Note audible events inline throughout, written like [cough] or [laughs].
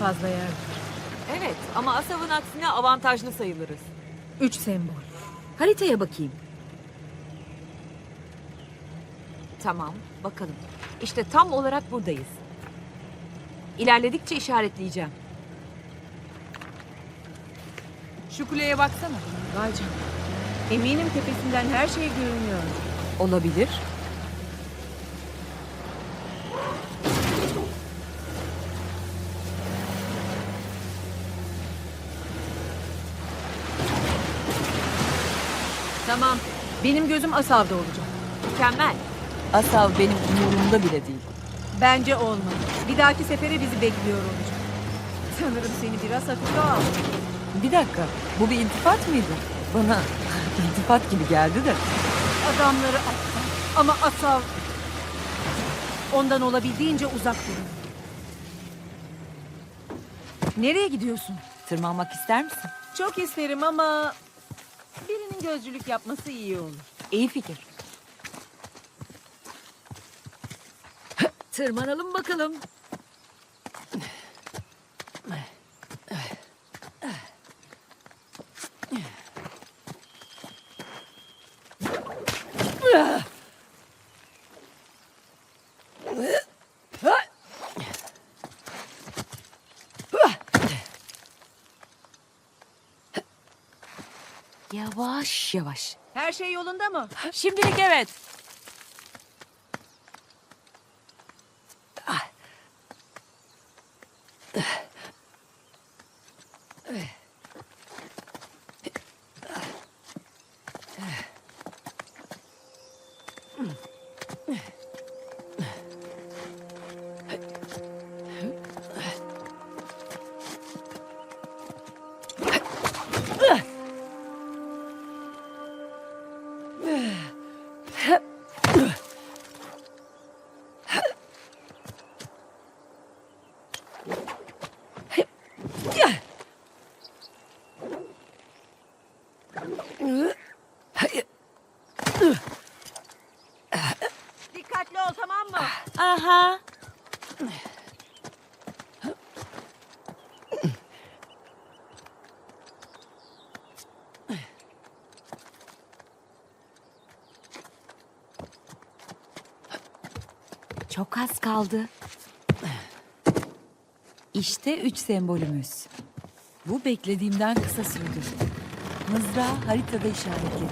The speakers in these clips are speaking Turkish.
fazla yer. var. Evet ama Asav'ın aksine avantajlı sayılırız. Üç sembol. Haritaya bakayım. Tamam bakalım. İşte tam olarak buradayız. İlerledikçe işaretleyeceğim. Şu kuleye baksana. Vay canına. Eminim tepesinden her şey görünüyor. Olabilir. Tamam. Benim gözüm Asav'da olacak. Mükemmel. Asav benim umurumda bile değil. Bence olmadı. Bir dahaki sefere bizi bekliyor olacak. Sanırım seni biraz hafife aldım. Bir dakika. Bu bir iltifat mıydı? Bana [laughs] iltifat gibi geldi de. Adamları aptal. Ama Asav... Ondan olabildiğince uzak durun. Nereye gidiyorsun? Tırmanmak ister misin? Çok isterim ama... Birinin gözcülük yapması iyi olur. İyi fikir. Tırmanalım bakalım. Yavaş yavaş. Her şey yolunda mı? Şimdilik evet. Dikkatli ol tamam mı? Aha. Çok az kaldı. İşte üç sembolümüz. Bu beklediğimden kısa sürdü. Mızrağı haritada işaretledim.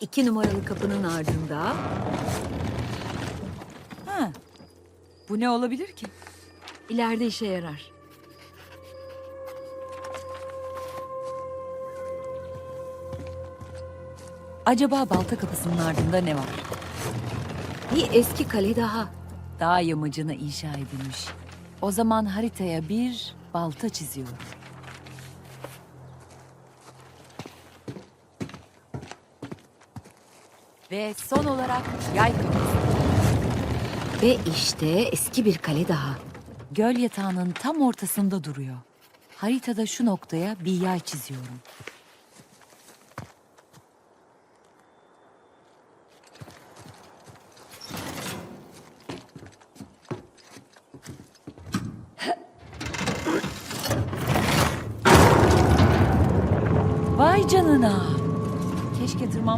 İki numaralı kapının ardında Ha. Bu ne olabilir ki? ileride işe yarar. Acaba balta kapısının ardında ne var? Bir eski kale daha. Dağ yamacına inşa edilmiş. O zaman haritaya bir balta çiziyorum. Ve son olarak yay kapısı. Ve işte eski bir kale daha. Göl yatağının tam ortasında duruyor. Haritada şu noktaya bir yay çiziyorum.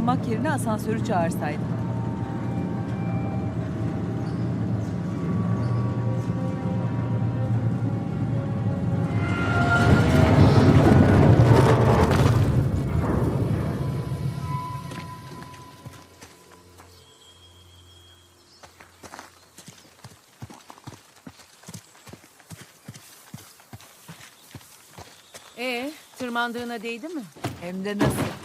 Tırmanmak yerine asansörü çağırsaydım. Ee, tırmandığına değdi mi? Hem de nasıl?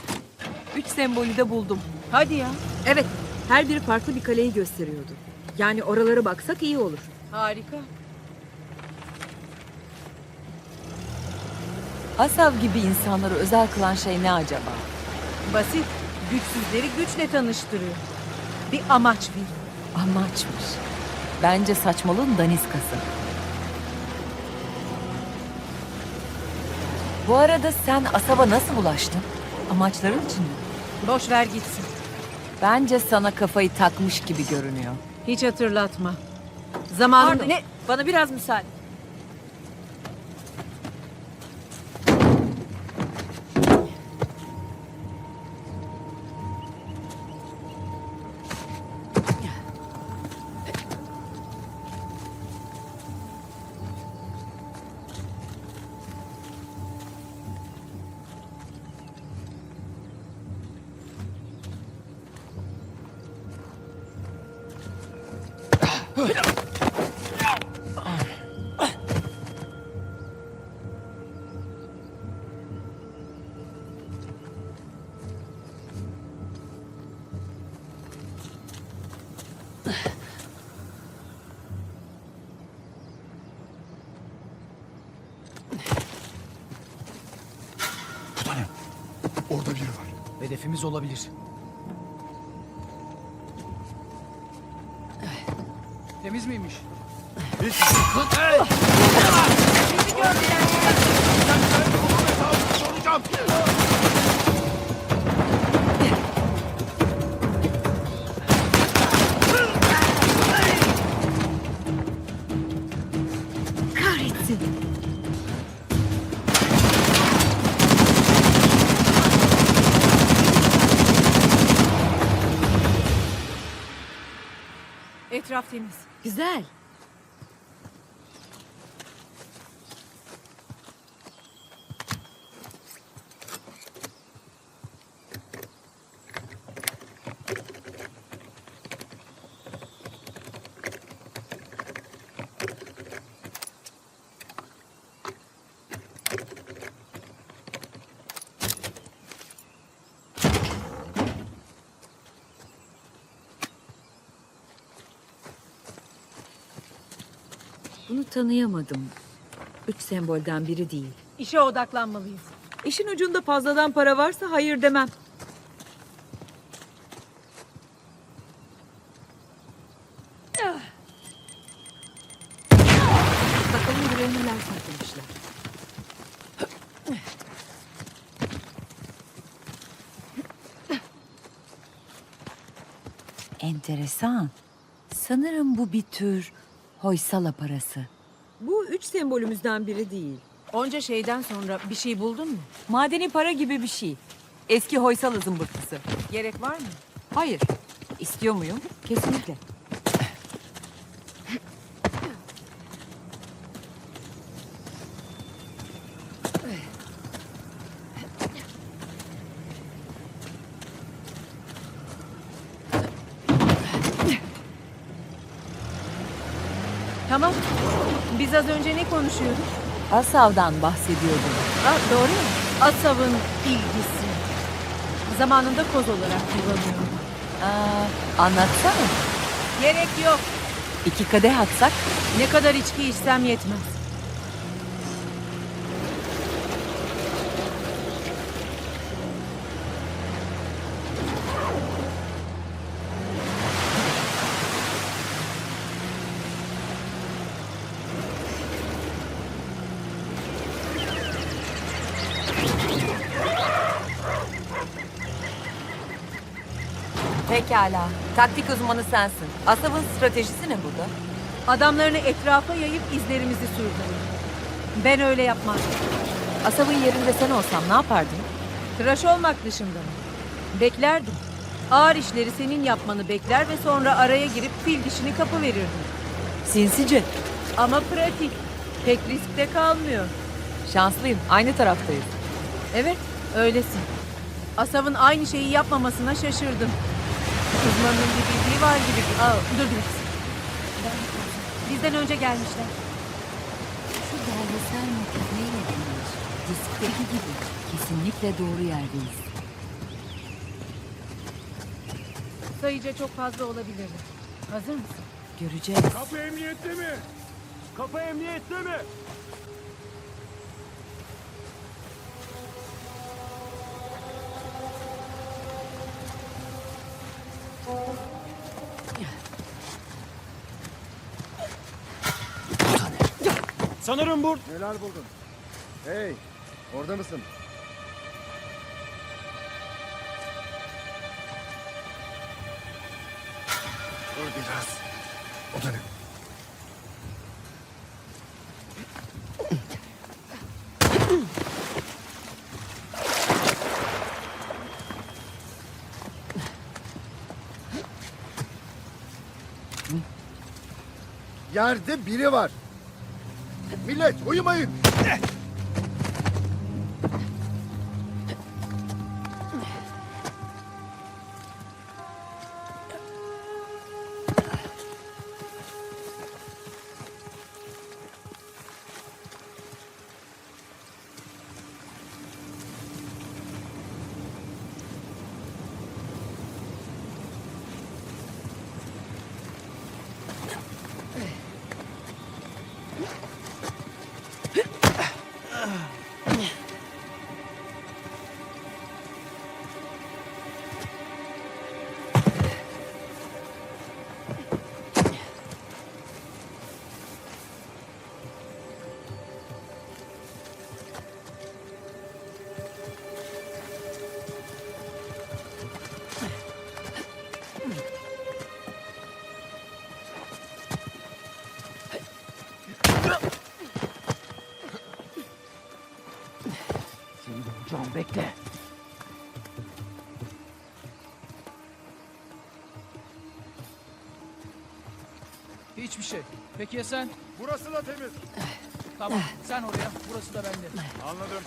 Üç sembolü de buldum. Hadi ya. Evet, her biri farklı bir kaleyi gösteriyordu. Yani oralara baksak iyi olur. Harika. Asav gibi insanları özel kılan şey ne acaba? Basit. Güçsüzleri güçle tanıştırıyor. Bir amaç veriyor. Amaçmış. Bence saçmalığın daniskası. Bu arada sen Asab'a nasıl bulaştın? Amaçların için mi? Boş ver gitsin. Bence sana kafayı takmış gibi görünüyor. Hiç hatırlatma. Zamanında... Pardon. Ne? Bana biraz müsaade. Bu da ne? Orada biri var. Hedefimiz olabilir. Temiz miymiş? Soracağım. Etraf temiz. Güzel. Bunu tanıyamadım. Üç sembolden biri değil. İşe odaklanmalıyız. İşin ucunda fazladan para varsa hayır demem. Bakalım buraya neler saklamışlar. Enteresan. Sanırım bu bir tür hoysala parası. Bu üç sembolümüzden biri değil. Onca şeyden sonra bir şey buldun mu? Madeni para gibi bir şey. Eski hoysala zımbırtısı. Gerek var mı? Hayır. İstiyor muyum? Kesinlikle. Tamam. Biz az önce ne konuşuyorduk? Asav'dan bahsediyordum. Ha, doğru ya. Asav'ın ilgisi. Zamanında koz olarak kullanıyordu. Aa, anlatsana. Gerek yok. İki kadeh atsak Ne kadar içki içsem yetmez. Pekala. Taktik uzmanı sensin. Asav'ın stratejisi ne burada? Adamlarını etrafa yayıp izlerimizi sürdürür. Ben öyle yapmam. Asav'ın yerinde sen olsam ne yapardın? Tıraş olmak dışında mı? Beklerdim. Ağır işleri senin yapmanı bekler ve sonra araya girip fil dişini kapı verirdim. Sinsice. Ama pratik. Pek riskte kalmıyor. Şanslıyım. Aynı taraftayız. Evet, öylesin. Asav'ın aynı şeyi yapmamasına şaşırdım. Uzmanın bir bildiği var gibi. Aa, dur biraz. Bizden önce gelmişler. Şu belgesel motif neyle ilgili? Diskteki gibi. Kesinlikle doğru yerdeyiz. Sayıca çok fazla olabilirdi. Hazır mısın? Göreceğiz. Kapı emniyette mi? Kapı emniyette mi? Sanırım bu... Neler buldun? Hey, Orada mısın? Dur biraz. O da ne? Yerde biri var. Millet uyumayın. Hiçbir şey. Peki ya sen? Burası da temiz. Tamam. Sen oraya. Burası da bende. Anladım.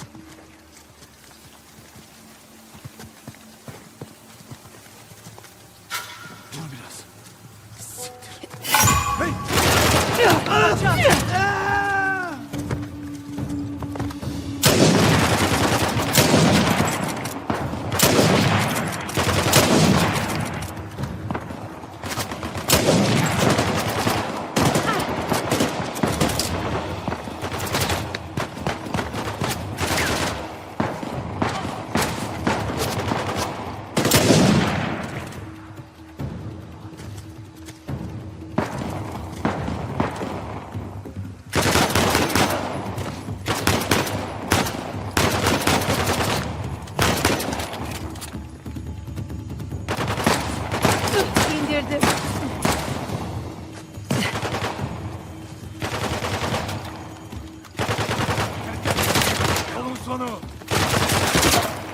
Sonu.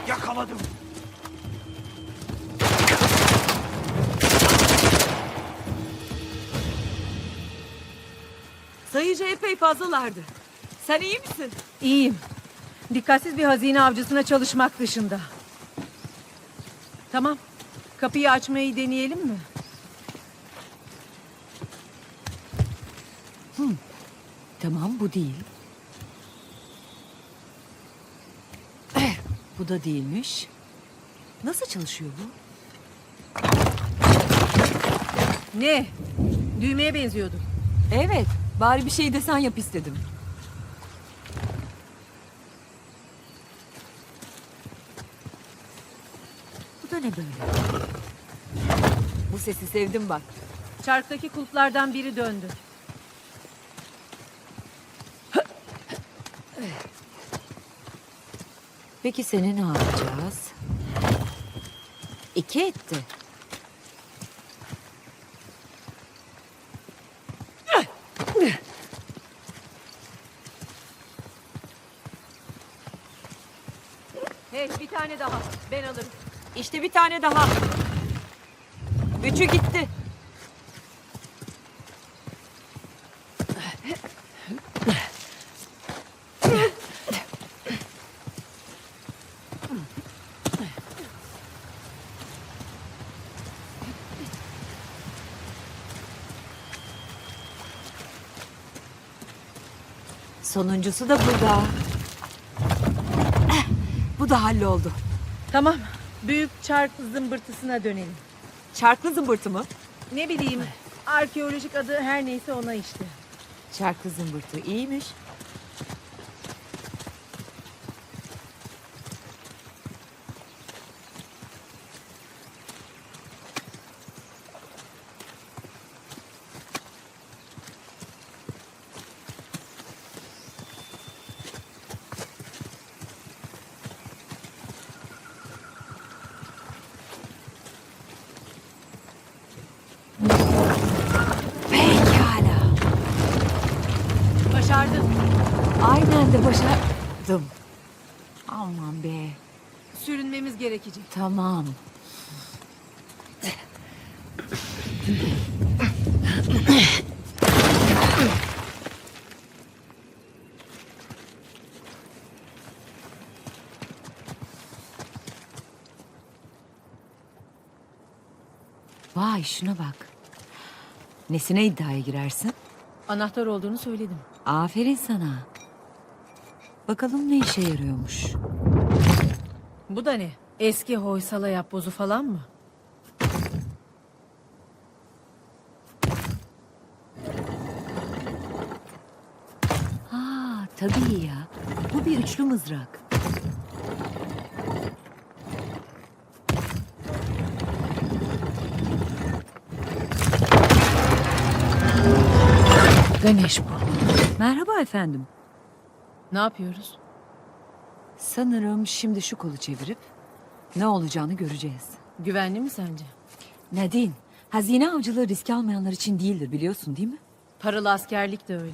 Yakaladım. Sayıca epey fazlalardı. Sen iyi misin? İyiyim. Dikkatsiz bir hazine avcısına çalışmak dışında. Tamam. Kapıyı açmayı deneyelim mi? Tamam bu değil. Bu da değilmiş. Nasıl çalışıyor bu? Ne? Düğmeye benziyordu. Evet, bari bir şey de sen yap istedim. Bu da ne böyle? Bu sesi sevdim bak. Çarktaki kulplardan biri döndü. Peki seni ne yapacağız? İki etti. Hey bir tane daha. Ben alırım. İşte bir tane daha. Üçü gitti. Sonuncusu da burada. Bu da halloldu. Tamam. Büyük çark zımbırtısına dönelim. Çarklı zımbırtı mı? Ne bileyim arkeolojik adı her neyse ona işte. Çarklı zımbırtı iyiymiş. Ben de başardım. Aman be. Sürünmemiz gerekecek. Tamam. Vay şuna bak. Nesine iddiaya girersin? Anahtar olduğunu söyledim. Aferin sana. Bakalım ne işe yarıyormuş. Bu da ne? Eski hoysala yapbozu falan mı? Ha, tabii ya. Bu bir üçlü mızrak. Ganesh bu. Merhaba efendim. Ne yapıyoruz? Sanırım şimdi şu kolu çevirip ne olacağını göreceğiz. Güvenli mi sence? Nadine, hazine avcılığı risk almayanlar için değildir biliyorsun değil mi? Paralı askerlik de öyle.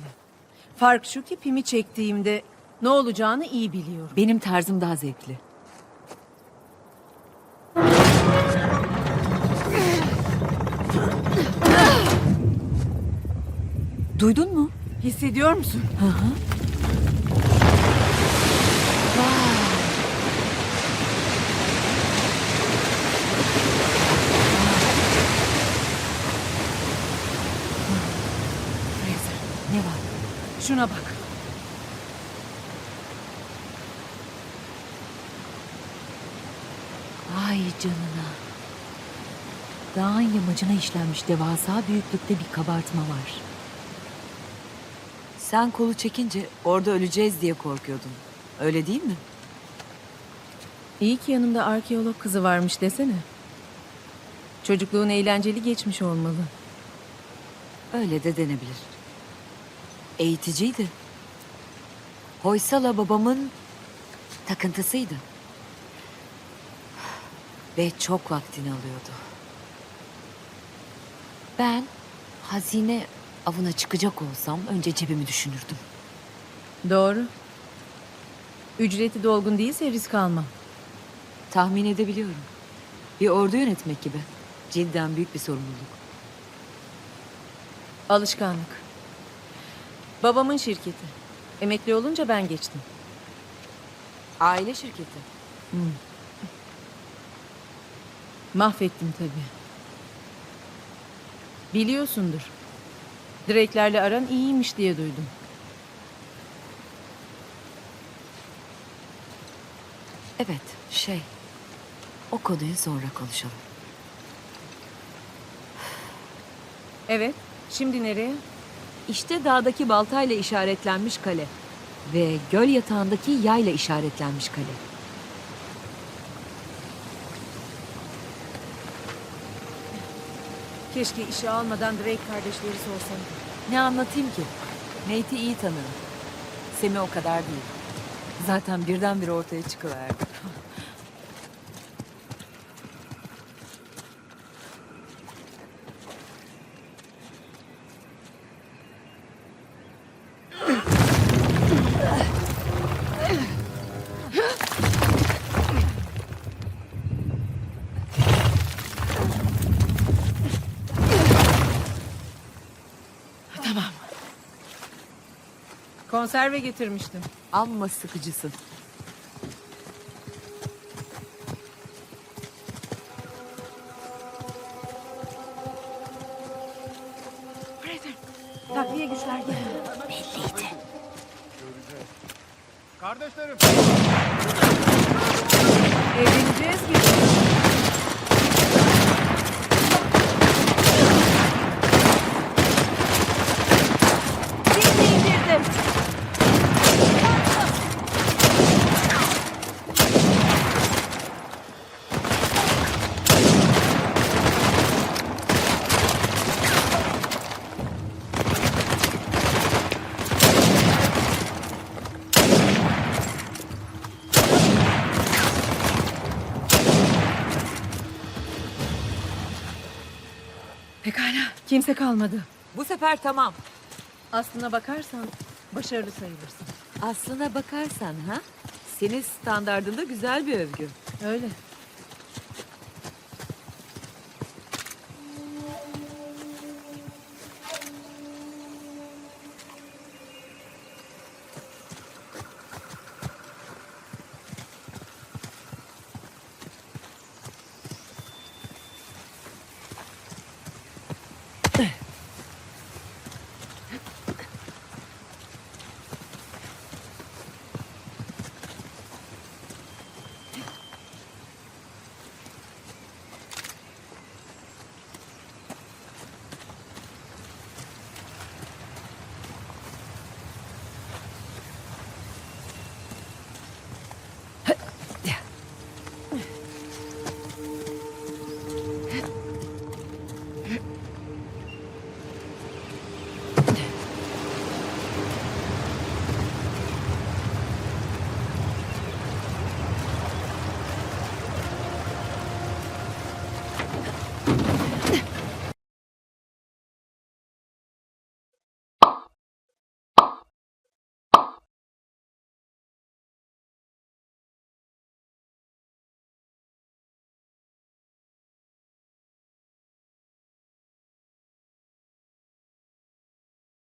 Fark şu ki pimi çektiğimde ne olacağını iyi biliyorum. Benim tarzım daha zevkli. Duydun mu? Hissediyor musun? Fraser, ne var? Şuna bak. Ay canına. Dağın yamacına işlenmiş devasa büyüklükte bir kabartma var. Sen kolu çekince orada öleceğiz diye korkuyordun. Öyle değil mi? İyi ki yanımda arkeolog kızı varmış desene. Çocukluğun eğlenceli geçmiş olmalı. Öyle de denebilir. Eğiticiydi. Hoysala babamın takıntısıydı. Ve çok vaktini alıyordu. Ben hazine avına çıkacak olsam önce cebimi düşünürdüm. Doğru. Ücreti dolgun değilse risk almam. Tahmin edebiliyorum. Bir ordu yönetmek gibi. Cidden büyük bir sorumluluk. Alışkanlık. Babamın şirketi. Emekli olunca ben geçtim. Aile şirketi. Mahvettim tabii. Biliyorsundur. Drake'lerle aran iyiymiş diye duydum. Evet, şey. O konuyu sonra konuşalım. Evet. Şimdi nereye? İşte dağdaki baltayla işaretlenmiş kale. Ve göl yatağındaki yayla işaretlenmiş kale. Keşke işe almadan Drake kardeşleri sorsaydı. Ne anlatayım ki? Nate'i iyi tanırım. Semi o kadar değil. Zaten birdenbire ortaya çıkıverdi. Konserve getirmiştim. Amma sıkıcısın. Kimse kalmadı. Bu sefer tamam. Aslına bakarsan başarılı sayılırsın. Aslına bakarsan ha? Senin standardında güzel bir övgü. Öyle.